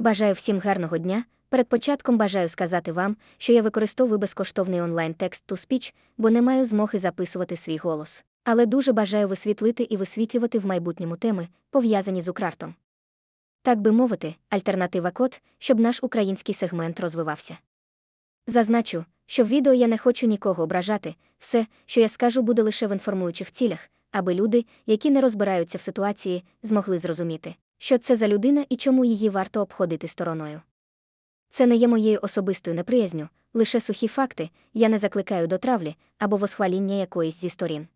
Бажаю всім гарного дня. Перед початком бажаю сказати вам, що я використовую безкоштовний онлайн текст to speech, бо не маю змоги записувати свій голос. Але дуже бажаю висвітлити і висвітлювати в майбутньому теми, пов'язані з Украртом. Так би мовити, альтернатива код, щоб наш український сегмент розвивався. Зазначу, що в відео я не хочу нікого ображати, все, що я скажу, буде лише в інформуючих цілях, аби люди, які не розбираються в ситуації, змогли зрозуміти, що це за людина і чому її варто обходити стороною. Це не є моєю особистою неприязню, лише сухі факти, я не закликаю до травлі або восхваління якоїсь зі сторін.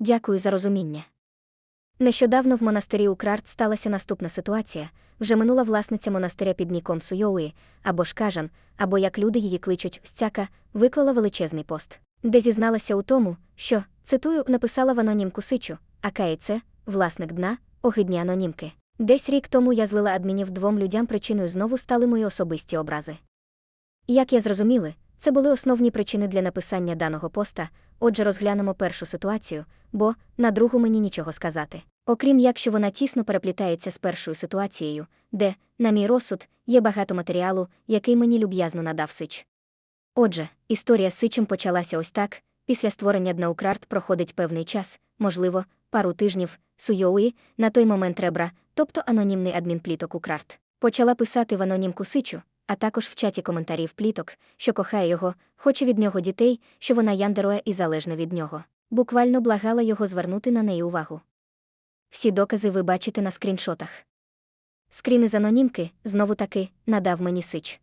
Дякую за розуміння. Нещодавно в монастирі Украрт сталася наступна ситуація. Вже минула власниця монастиря під ніком Суйоуї, або ж кажан, або як люди її кличуть, стяка, виклала величезний пост, де зізналася у тому, що, цитую, написала в анонімку Сичу, а кається, власник дна, огидні анонімки. Десь рік тому я злила адмінів двом людям причиною знову стали мої особисті образи. Як я зрозуміли, це були основні причини для написання даного поста, отже, розглянемо першу ситуацію, бо на другу мені нічого сказати. Окрім якщо вона тісно переплітається з першою ситуацією, де, на мій розсуд, є багато матеріалу, який мені люб'язно надав Сич. Отже, історія з Сичем почалася ось так: після створення дна Украрт проходить певний час, можливо, пару тижнів, Суйоуї, на той момент ребра, тобто анонімний адмінпліток Украрт, почала писати в анонімку Сичу, а також в чаті коментарів пліток, що кохає його, хоче від нього дітей, що вона яндерує і залежна від нього. Буквально благала його звернути на неї увагу. Всі докази ви бачите на скріншотах. Скрін із анонімки, знову таки, надав мені Сич.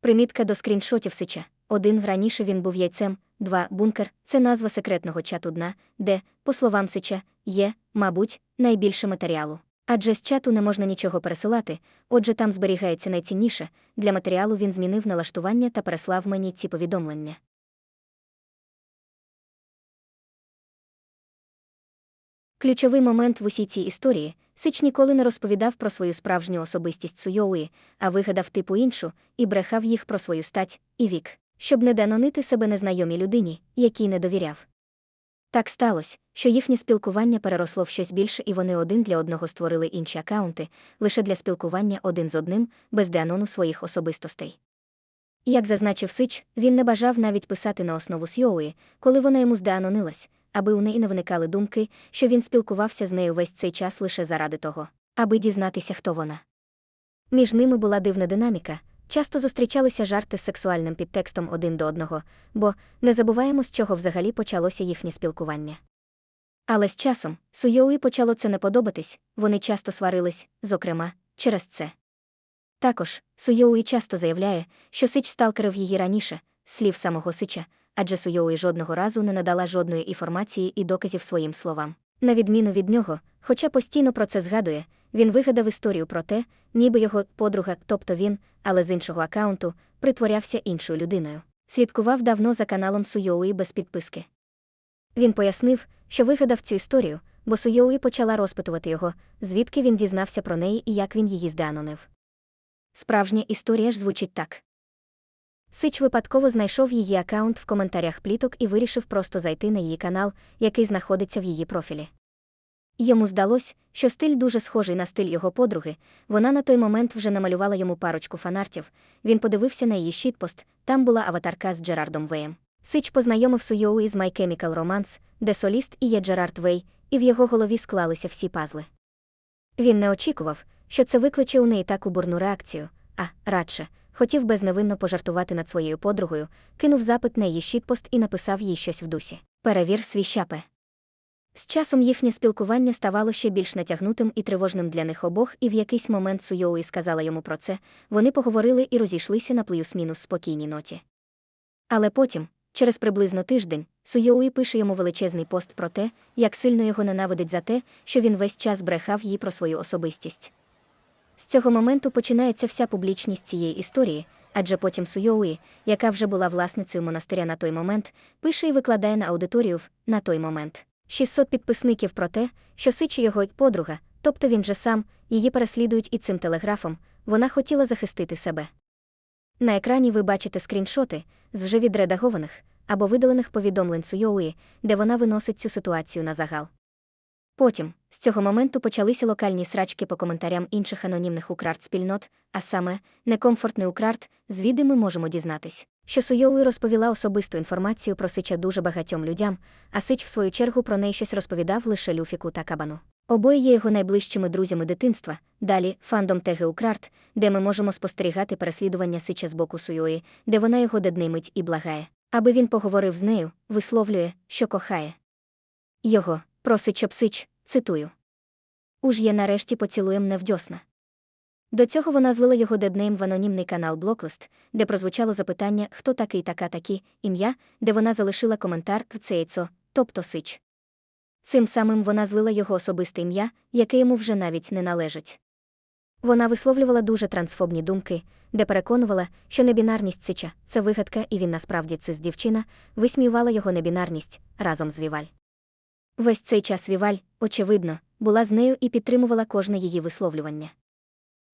Примітка до скріншотів Сича. Один раніше він був яйцем, два бункер це назва секретного чату дна, де, по словам Сича, є, мабуть, найбільше матеріалу. Адже з чату не можна нічого пересилати, отже, там зберігається найцінніше. Для матеріалу він змінив налаштування та переслав мені ці повідомлення. Ключовий момент в усій цій історії Сич ніколи не розповідав про свою справжню особистість Суйоуї, а вигадав типу іншу і брехав їх про свою стать і вік, щоб не данонити себе незнайомій людині, якій не довіряв. Так сталося, що їхнє спілкування переросло в щось більше, і вони один для одного створили інші акаунти, лише для спілкування один з одним, без деанону своїх особистостей. Як зазначив Сич, він не бажав навіть писати на основу Сйоуї, коли вона йому здеанонилась, аби у неї не виникали думки, що він спілкувався з нею весь цей час лише заради того, аби дізнатися, хто вона. Між ними була дивна динаміка, часто зустрічалися жарти з сексуальним підтекстом один до одного, бо не забуваємо, з чого взагалі почалося їхнє спілкування. Але з часом Суйоуї почало це не подобатись, вони часто сварились, зокрема, через це. Також Суйоуї часто заявляє, що Сич сталкерив її раніше, слів самого Сича, адже Суйоуї жодного разу не надала жодної інформації і доказів своїм словам. На відміну від нього, хоча постійно про це згадує, він вигадав історію про те, ніби його подруга, тобто він, але з іншого акаунту, притворявся іншою людиною. Слідкував давно за каналом Суйоуї без підписки. Він пояснив, що вигадав цю історію, бо Суйоуї почала розпитувати його, звідки він дізнався про неї і як він її здеанонив. Справжня історія ж звучить так. Сич випадково знайшов її акаунт в коментарях пліток і вирішив просто зайти на її канал, який знаходиться в її профілі. Йому здалось, що стиль дуже схожий на стиль його подруги, вона на той момент вже намалювала йому парочку фанартів, він подивився на її щитпост, там була аватарка з Джерардом Веєм. Сич познайомив Суйоу із My Chemical Romance, де соліст і є Джерард Вей, і в його голові склалися всі пазли. Він не очікував, що це викличе у неї таку бурну реакцію, а, радше, хотів безневинно пожартувати над своєю подругою, кинув запит на її щитпост і написав їй щось в дусі. Перевір свій щапе. З часом їхнє спілкування ставало ще більш натягнутим і тривожним для них обох, і в якийсь момент Суйоуї сказала йому про це, вони поговорили і розійшлися на плюс-мінус спокійній ноті. Але потім, через приблизно тиждень, Суйоуї пише йому величезний пост про те, як сильно його ненавидить за те, що він весь час брехав їй про свою особистість. З цього моменту починається вся публічність цієї історії, адже потім Суйоуї, яка вже була власницею монастиря на той момент, пише і викладає на аудиторію в на той момент 600 підписників про те, що Сичі його подруга, тобто він же сам, її переслідують і цим телеграфом, вона хотіла захистити себе. На екрані ви бачите скріншоти з вже відредагованих або видалених повідомлень Суйоуї, де вона виносить цю ситуацію на загал. Потім, з цього моменту почалися локальні срачки по коментарям інших анонімних украрт спільнот, а саме, некомфортний украрт, звідти ми можемо дізнатись, що Суйоуі розповіла особисту інформацію про Сича дуже багатьом людям, а Сич, в свою чергу, про неї щось розповідав лише Люфіку та Кабану. Обоє є його найближчими друзями дитинства. Далі фандом Теги Украрт, де ми можемо спостерігати переслідування Сича з боку Суйої, де вона його деднимить і благає, аби він поговорив з нею, висловлює, що кохає. Його просить, щоб Сич, цитую. Уж я нарешті поцілує мене в дьосна. До цього вона злила його деднейм в анонімний канал Блоклист, де прозвучало запитання, хто такий така такі, ім'я, де вона залишила коментар «Кцейцо», тобто Сич. Цим самим вона злила його особисте ім'я, яке йому вже навіть не належить. Вона висловлювала дуже трансфобні думки, де переконувала, що небінарність Сича це вигадка, і він насправді цис дівчина, висміювала його небінарність разом з Віваль. Весь цей час Віваль, очевидно, була з нею і підтримувала кожне її висловлювання.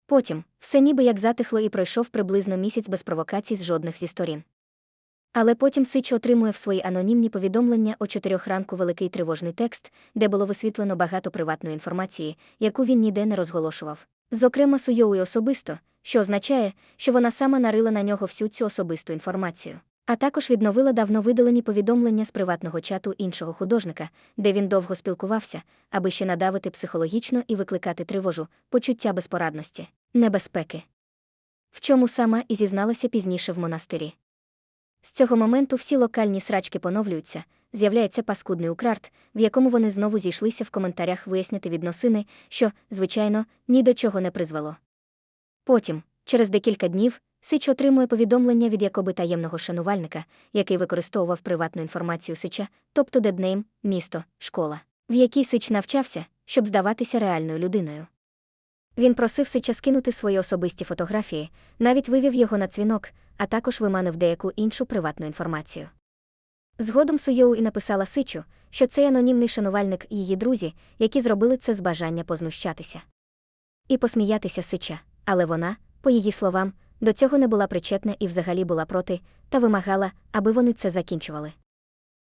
Потім все ніби як затихло і пройшов приблизно місяць без провокацій з жодних зі сторін. Але потім Сич отримує в свої анонімні повідомлення о чотирьох ранку великий тривожний текст, де було висвітлено багато приватної інформації, яку він ніде не розголошував. Зокрема, Суйоуі особисто, що означає, що вона сама нарила на нього всю цю особисту інформацію. А також відновила давно видалені повідомлення з приватного чату іншого художника, де він довго спілкувався, аби ще надавити психологічно і викликати тривожу, почуття безпорадності, небезпеки. В чому сама і зізналася пізніше в монастирі. З цього моменту всі локальні срачки поновлюються, з'являється паскудний украрт, в якому вони знову зійшлися в коментарях вияснити відносини, що, звичайно, ні до чого не призвело. Потім, через декілька днів, Сич отримує повідомлення від якоби таємного шанувальника, який використовував приватну інформацію Сича, тобто деднейм, місто, школа, в якій Сич навчався, щоб здаватися реальною людиною. Він просив Сича скинути свої особисті фотографії, навіть вивів його на дзвінок, а також виманив деяку іншу приватну інформацію. Згодом Суєу і написала Сичу, що цей анонімний шанувальник її друзі, які зробили це з бажання познущатися. І посміятися Сича, але вона, по її словам, до цього не була причетна і взагалі була проти, та вимагала, аби вони це закінчували.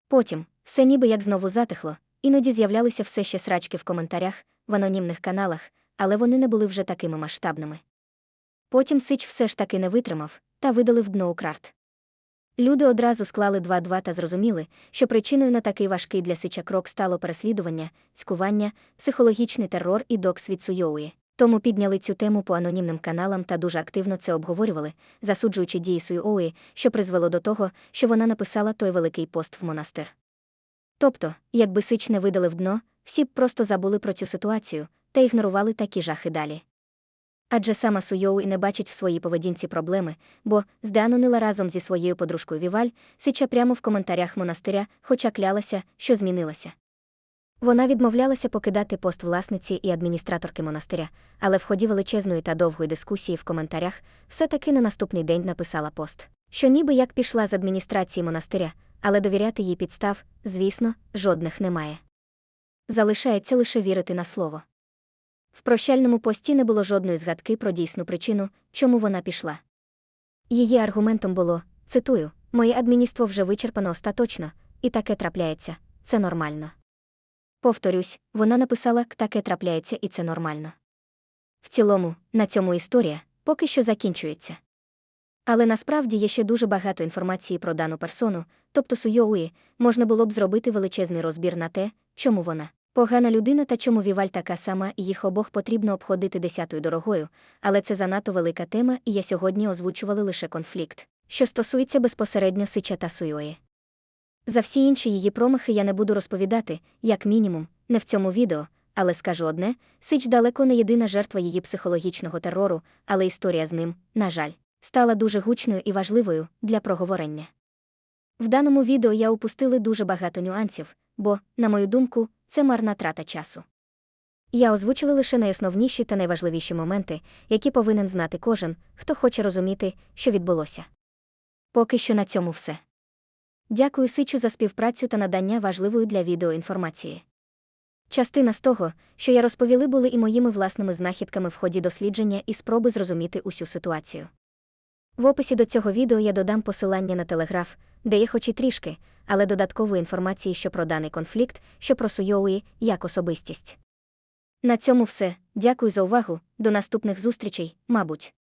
Потім, все ніби як знову затихло, іноді з'являлися все ще срачки в коментарях, в анонімних каналах, але вони не були вже такими масштабними. Потім Сич все ж таки не витримав та видалив дно у карт. Люди одразу склали 2-2 та зрозуміли, що причиною на такий важкий для Сича крок стало переслідування, цькування, психологічний терор і докс від Суйоуї. Тому підняли цю тему по анонімним каналам та дуже активно це обговорювали, засуджуючи дії Суйоуї, що призвело до того, що вона написала той великий пост в монастир. Тобто, якби Сич не видалив дно, всі б просто забули про цю ситуацію та ігнорували такі жахи далі. Адже сама Суйоу не бачить в своїй поведінці проблеми, бо, здеанонила разом зі своєю подружкою Віваль, сича прямо в коментарях монастиря, хоча клялася, що змінилася. Вона відмовлялася покидати пост власниці і адміністраторки монастиря, але в ході величезної та довгої дискусії в коментарях все-таки на наступний день написала пост, що ніби як пішла з адміністрації монастиря, але довіряти їй підстав, звісно, жодних немає. Залишається лише вірити на слово. В прощальному пості не було жодної згадки про дійсну причину, чому вона пішла. Її аргументом було цитую, моє адмініство вже вичерпано остаточно, і таке трапляється, це нормально. Повторюсь, вона написала таке трапляється і це нормально. В цілому, на цьому історія поки що закінчується. Але насправді є ще дуже багато інформації про дану персону, тобто Суйоуї, можна було б зробити величезний розбір на те, чому вона. Погана людина та чому Віваль така сама, і їх обох потрібно обходити десятою дорогою, але це занадто велика тема, і я сьогодні озвучували лише конфлікт, що стосується безпосередньо Сича та Суйої. За всі інші її промахи я не буду розповідати, як мінімум, не в цьому відео, але скажу одне: Сич далеко не єдина жертва її психологічного терору, але історія з ним, на жаль, стала дуже гучною і важливою для проговорення. В даному відео я упустили дуже багато нюансів, бо, на мою думку, це марна трата часу. Я озвучила лише найосновніші та найважливіші моменти, які повинен знати кожен, хто хоче розуміти, що відбулося. Поки що на цьому все. Дякую Сичу за співпрацю та надання важливої для відео інформації. Частина з того, що я розповіли, були і моїми власними знахідками в ході дослідження і спроби зрозуміти усю ситуацію. В описі до цього відео я додам посилання на телеграф, дає хоч і трішки, але додаткової інформації що про даний конфлікт, що про Суйоуї як особистість. На цьому все. Дякую за увагу. До наступних зустрічей, мабуть.